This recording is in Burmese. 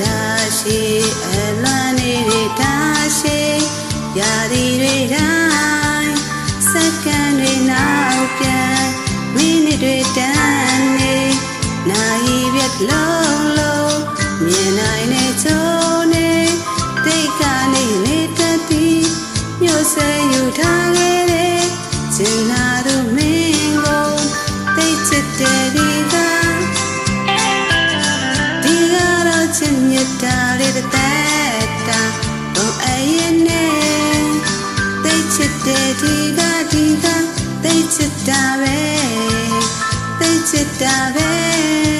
တာရှိအလန်းနေတွေတာရှိရာဒီတွေတိုင်းစက္ကန့်တွေနောက်ပြန်မိနစ်တွေတန်းနေနိုင်ရက်လို့ တာပဲသိချစ်တာပဲ